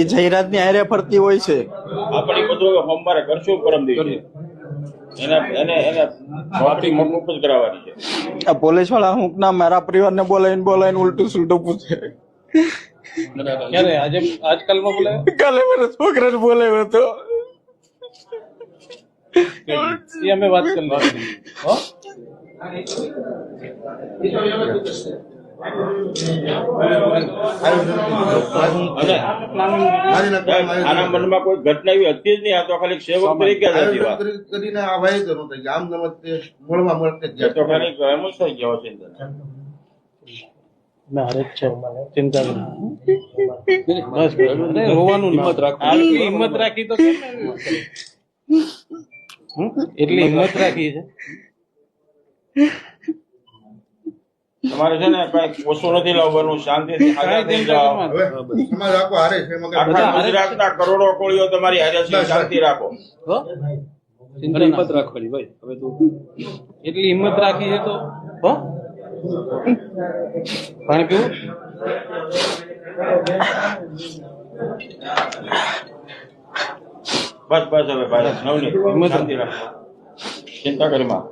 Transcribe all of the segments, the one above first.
એ જાહેરાતની આરે ફરતી હોય છે. આપણે બધું હવે સોમવારે કરશું પરમ દિવસે એને એને એને નોકરી મોકૂફ જ કરાવવાની છે. આ પોલીસવાળા હું ના મારા પરિવાર ને બોલાવીને બોલાવીને ઉલટું સુલટું પૂછે. કાલે મારા છોકરાને બોલાવ્યો હતો. અમે વાત કરી આના મનમાં કોઈ ઘટના એવી હતી જ નહીં આ તો ખાલી સેવક તરીકે જ હતી વાત. કરીને આ ભાઈ જ નહોતા આમ ગમત તે મળવા મળતે જ તો ખાલી એમ જ થઈ ગયો છે ના અરે છે ચિંતા નહીં બસ રોવાનું હિંમત રાખી. હિંમત રાખી તો? એટલી હિંમત રાખી છે. તમારે છે ને કઈ ઓછું નથી લાવવાનું શાંતિથી હાજર થઈ જાઓ. સમાજ આખો હારે છે આખા ગુજરાતના કરોડો કોળીઓ તમારી હાજર છે શાંતિ રાખો. હિંમત રાખવાની ભાઈ. હવે તું એટલી હિંમત રાખી છે તો. હો? પાણી બસ બસ હવે ભાઈ નવની હિંમત રાખો. ચિંતા કરી માં.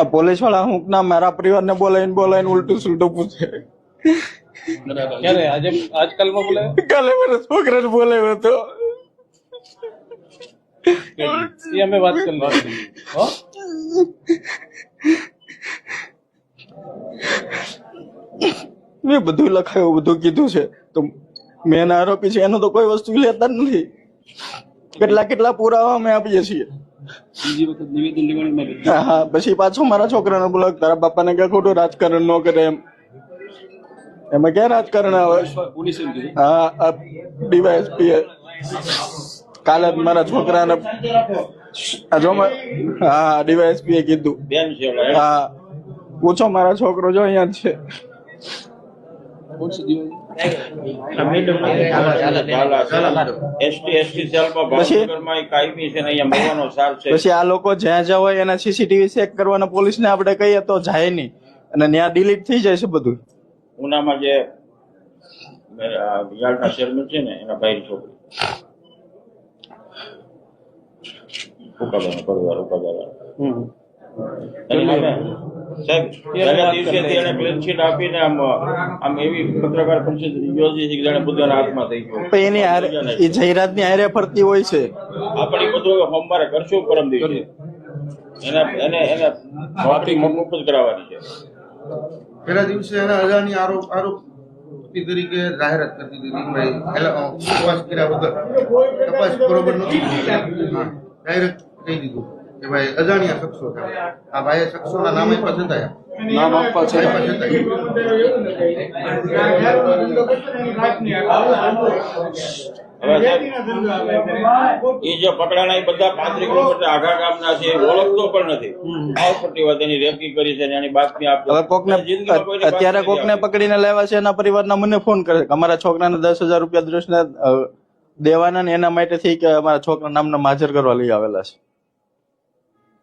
આ પોલીસવાળા હું ના મારા પરિવાર ને બોલાવીને બોલાવીને ઉલટું સુલટું પૂછે. ક્યારે? આજે આજકાલમાં બોલે? કાલે મારા છોકરાને બોલાવ્યો હતો. એ અમે વાત કરી હો? મેં બધું લખાયું બધું કીધું છે. તો મેન આરોપી છે એનું તો કોઈ વસ્તુ લેતા જ નથી. કેટલા કેટલા પુરાવા અમે આપીએ છીએ. બીજી વખત નિવેદન લેવાની મારી હા પછી પાછો મારા છોકરાને બોલાવ તારા બાપાને કે ખોટું રાજકારણ ન કરે એમ. એમાં ક્યાં રાજકારણ આવે? હા ડીવાયએસપી કાલે મારા છોકરાને જો હા ડીવાયએસપી એ કીધું. બેન છે હા. પૂછો મારા છોકરો જો અહીંયા જ છે. ને પછી આ લોકો જ્યાં જ્યાં હોય એના સીસીટીવી ચેક કરવાના પોલીસને આપણે કહીએ તો જાય નહીં. અને ત્યાં ડિલીટ થઈ જાય છે બધું. ઉનામાં જે યાર્ડના ચેરમેન છે ને એના ભાઈ છોકરી. ઉકાબાનો પરિવાર સાહેબ પહેલા દિવસેથી એને clean sheet આપીને આમ આમ એવી પત્રકાર પરિષદ યોજી છે કે જાણે બધાના હાથમાં થઈ ગયું. પણ એની હારે એ જાહેરાતની હારે ફરતી હોય છે. આપણે બધું સોમવારે કરશું પરમ દિવસે. એને એને એને નોકરી મોકૂફ જ કરાવવાની છે. પેલા દિવસે એના અજાણી આરોપ આરોપી તરીકે જાહેરાત ભાઈ તપાસ કર્યા વગર. તપાસ બરોબર નથી હા ડાયરેક્ટ કહી દીધું. કે ભાઈ અજાણ્યા શખ્સો છે. આ ભાઈ શખ્સોના નામ આપ્યા છતાંય નામ આપવા છે. એ જે પકડાણા એ બધા પાંત્રીસ કિલોમીટર આગા ગામના છે ઓળખતો પણ નથી. આવપટ્ટી વાત એની રેકી કરી છે ને એની બાતમી આપતો હવે કોકને અત્યારે કોકને પકડીને લાવ્યા છે એના પરિવારના મને ફોન કરે કે અમારા છોકરાને દસ હજાર રૂપિયા દૃષ્ટિના દેવાના ને એના માટે થઈ કે અમારા છોકરા નામના માજર કરવા લઈ આવેલા છે.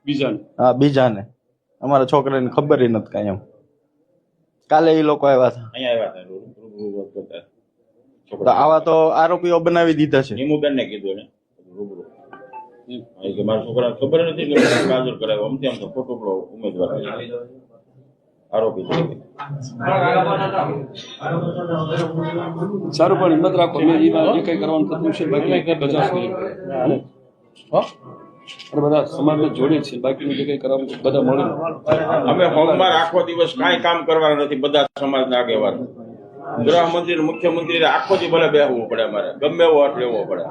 બીજાને? હા બીજાને. અમારા છોકરાને ખબર ય નથી કાંઈ એમ. કાલે એ લોકો આવ્યા હતા. અહીંયા આવ્યા હતા રૂબરૂ વાત કરતા તો છોકરા આવા તો આરોપીઓ બનાવી દીધા છે. નીમુબેન ને કીધું રૂબરૂ. કે મારા છોકરા ખબર નથી એટલે હાજર કરાવ્યો અમથી આમ તો ખોટો પેલો ઉમેદવાર આરોપી સારું પણ હિંમત રાખો. કઈ કરવાનું થતું છે બાકી અને બધા સમાજને જોડે છે. બાકી જે કઈ કરવાનું બધા મળે. અમે હોમમાં આખો દિવસ કાંઈ કામ કરવાના નથી, બધા સમાજના આગેવાન. ગૃહમંત્રી ને મુખ્યમંત્રી આખો દી ભલે બેહવું પડે અમારે. ગમે એવો અટ લેવો પડે.